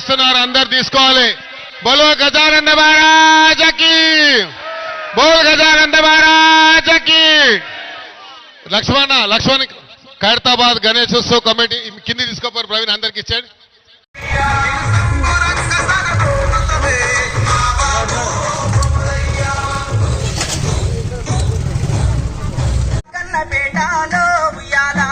ఇస్తున్నారు అందరు తీసుకోవాలి. బోలో గజానంద మహారాజకి. బోల్ గజానంద మహారాజకి. లక్ష్మణ లక్ష్మణ్ ఖైరతాబాద్ గణేష్ ఉత్సవ్ కమిటీ కింది తీసుకోపోరు ప్రవీణ్ అందరికి ఇచ్చాడు కన్నపేటలో ఉయ్యాలా?